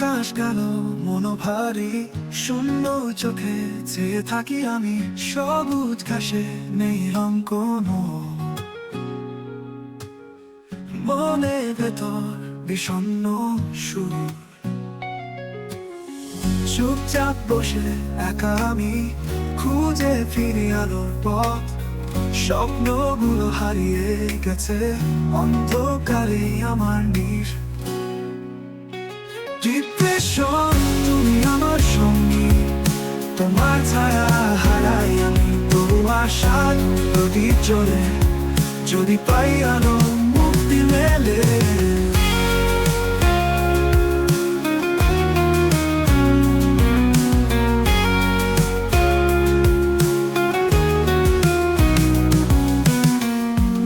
মাস গেল মনোভারী শূন্য চোখে চেয়ে থাকি আমি, সবুজ ঘাসে নেই রং কোনো। মনে ভেতর বিষণ্ণ সুর। চুপচাপ বসে একা আমি, খুঁজে ফিরি আলোর পথ। স্বপ্নগুলো হারিয়ে গেছে অন্ধকারে আমার নীর। ডিপ্রেশন তুমি আমার সঙ্গী। তোমার ছায়া হারাই আমি, তবু আশার প্রদীপ জ্বলে যদি পাই আলো, মুক্তি মেলে।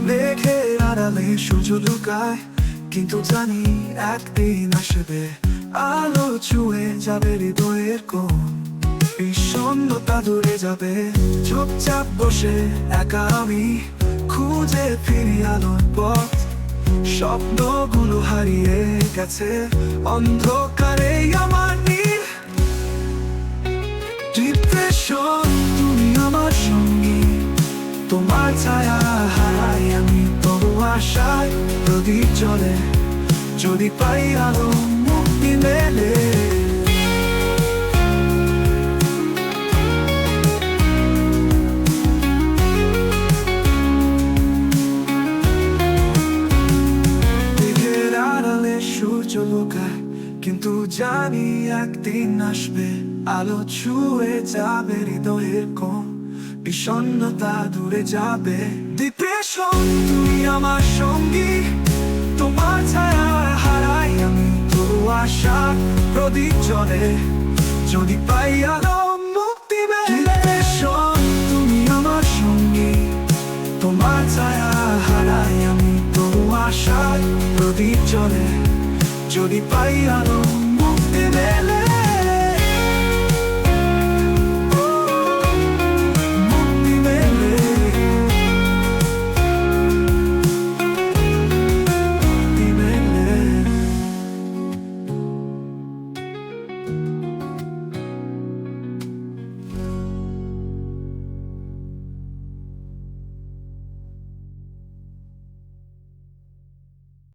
মেঘের আড়ালে সূর্য লুকায়, কিন্তু জানি একদিন আসবে। আলো ছুঁয়ে যাবে হৃদয়ের কোণ। বিষণ্ণতা দূরে যাবে। চুপচাপ বসে একা আমি খুঁজে ফিরি আলোর পথ। স্বপ্নগুলো হারিয়ে গেছে অন্ধকারে আমার নীল। ডিপ্রেশন তুমি আমার সঙ্গী। তোমার ছায়া হারাই আমি তবু আশায়। প্রদীপ জ্বলে যদি পাই আলো। মেলে মেঘের আড়ালে কিন্তু জানি একদিন আসবে আলো ছুঁয়ে যাবে হৃদয়ের কোণ বিষণ্ণতা দূরে যাবে ডিপ্রেশন তুমি আমার সঙ্গী আশা প্রদীপ জ্বলে, যদি পাই আলো মুক্তি ডিপ্রেশন তুমি আমার সঙ্গী, তোমার ছায়া হারাই আমি, তবু আশায় প্রদীপ জ্বলে, যদি পাই আলো